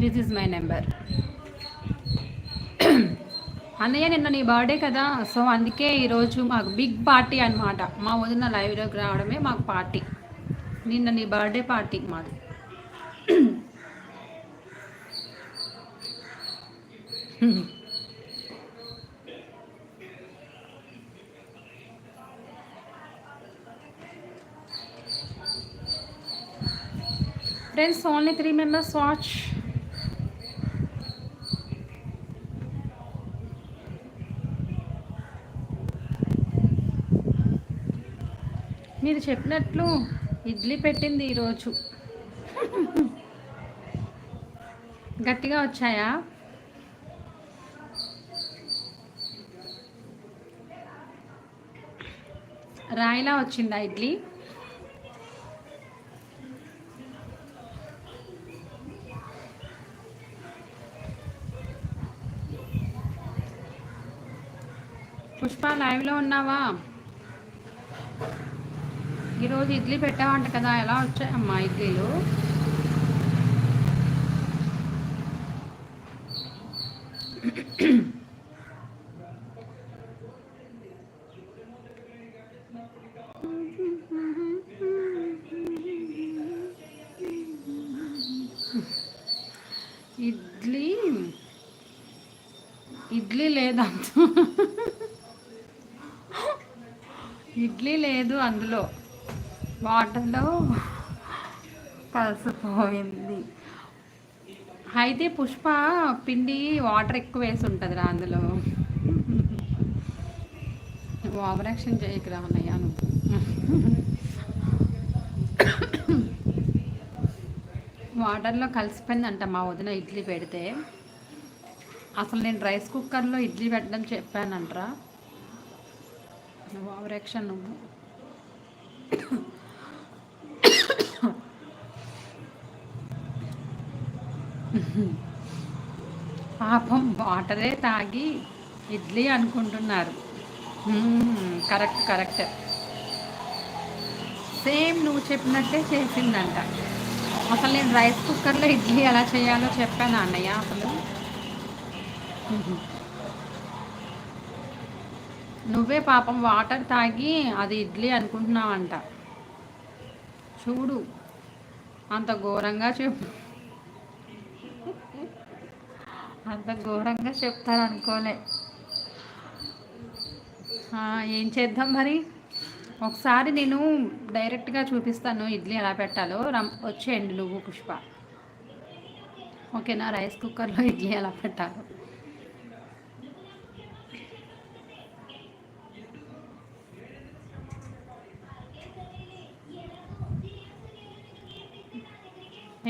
This is my number అన్నయ్య నిన్న నీ బర్త్డే కదా? సో అందుకే ఈరోజు మాకు బిగ్ పార్టీ అనమాట మా వదిన లైవ్లోకి రావడమే మాకు పార్టీ నిన్న నీ బర్త్డే పార్టీ మాది. Friends only three members watch మీరు చెప్పినట్లు ఇడ్లీ పెట్టింది ఈరోజు. గట్టిగా వచ్చాయా? రాయిలా వచ్చిందా ఇడ్లీ? పుష్ప లైవ్లో ఉన్నావా? ఈరోజు ఇడ్లీ పెట్టావంట కదా ఎలా వచ్చాయమ్మా ఇడ్లీలు? ఇడ్లీ? ఇడ్లీ లేదంత ఇడ్లీ లేదు అందులో. వాటర్లో కలిసిపోయింది అయితే పుష్ప పిండి వాటర్ ఎక్కువ వేసి ఉంటుంది రా అందులో. ఓవర్ యాక్షన్ చేయకురా అన్నయ్య వాటర్లో కలిసిపోయిందంట మా వదిన ఇడ్లీ పెడితే. అసలు నేను రైస్ కుక్కర్లో ఇడ్లీ పెట్టడం చెప్పానంటరా. ఓవర్ యాక్షన్ నువ్వు. పాపం వాటరే తాగి ఇడ్లీ అనుకుంటున్నారు. Correct correct. సేమ్ నువ్వు చెప్పినట్టే చేసిందంట. అసలు నేను రైస్ కుక్కర్లో ఇడ్లీ ఎలా చేయాలో చెప్పాను అన్నయ్య అసలు. నువ్వే పాపం వాటర్ తాగి అది ఇడ్లీ అనుకుంటున్నావంట. చూడు అంత ఘోరంగా చెప్పు. అంత ఘోరంగా చెప్తారు అనుకోలే ఏం చేద్దాం మరి? ఒకసారి నేను డైరెక్ట్గా చూపిస్తాను ఇడ్లీ ఎలా పెట్టాలో. రమ్ వచ్చేయండి నువ్వు పుష్ప. ఓకేనా? రైస్ కుక్కర్లో ఇడ్లీ ఎలా పెట్టాలో.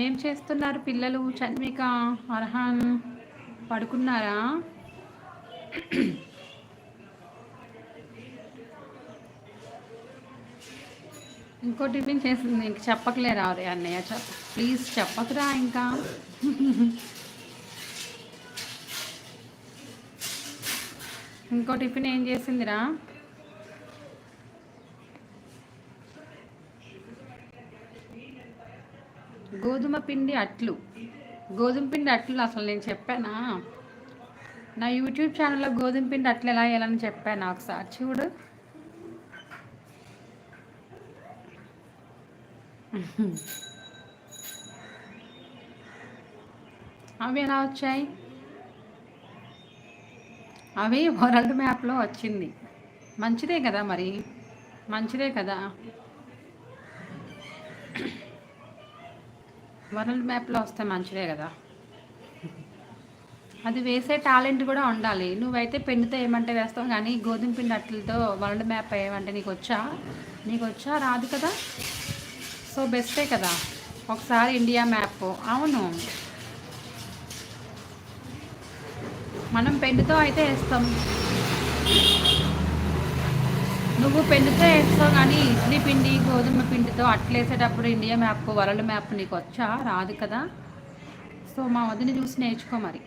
ఏం చేస్తున్నారు పిల్లలు? చన్విక అర్హాన్? పడుకున్నారా? ఇంకో టిఫిన్ చేసింది ఇంక చెప్పకలేరా అరే అన్నయ్య? చెప్ప ప్లీజ్ చెప్పకురా ఇంకా. ఇంకో టిఫిన్ ఏం చేసిందిరా? గోధుమ పిండి అట్లు. గోధుమ పిండి అట్లు అసలు నేను చెప్పానా? నా యూట్యూబ్ ఛానల్లో గోధుమ పిండి అట్లు ఎలా వేయాలని చెప్పాను ఒకసారి చూడు. అవి ఎలా వచ్చాయి? అవి వరల్డ్ మ్యాప్లో వచ్చింది. మంచిదే కదా మరి? మంచిదే కదా? వరల్డ్ మ్యాప్లో వస్తే మంచిదే కదా. అది వేసే టాలెంట్ కూడా ఉండాలి. నువ్వైతే పెన్నుతో ఏమంటే వేస్తావు కానీ గోధుమ పిండి అట్లతో వరల్డ్ మ్యాప్ ఏమంటే నీకు వచ్చా నీకు వచ్చా రాదు కదా. సో బెస్టే కదా. ఒకసారి ఇండియా మ్యాప్. అవును. మనం పెన్నుతో అయితే వేస్తాం. నువ్వు పెన్నుతో వేస్తావు కానీ ఇడ్లీ పిండి గోధుమ పిండితో అట్లేసేటప్పుడు ఇండియా మ్యాప్ వరల్డ్ మ్యాప్ నీకు వచ్చా రాదు కదా. సో మా వదిని చూసి నేర్చుకో మరి.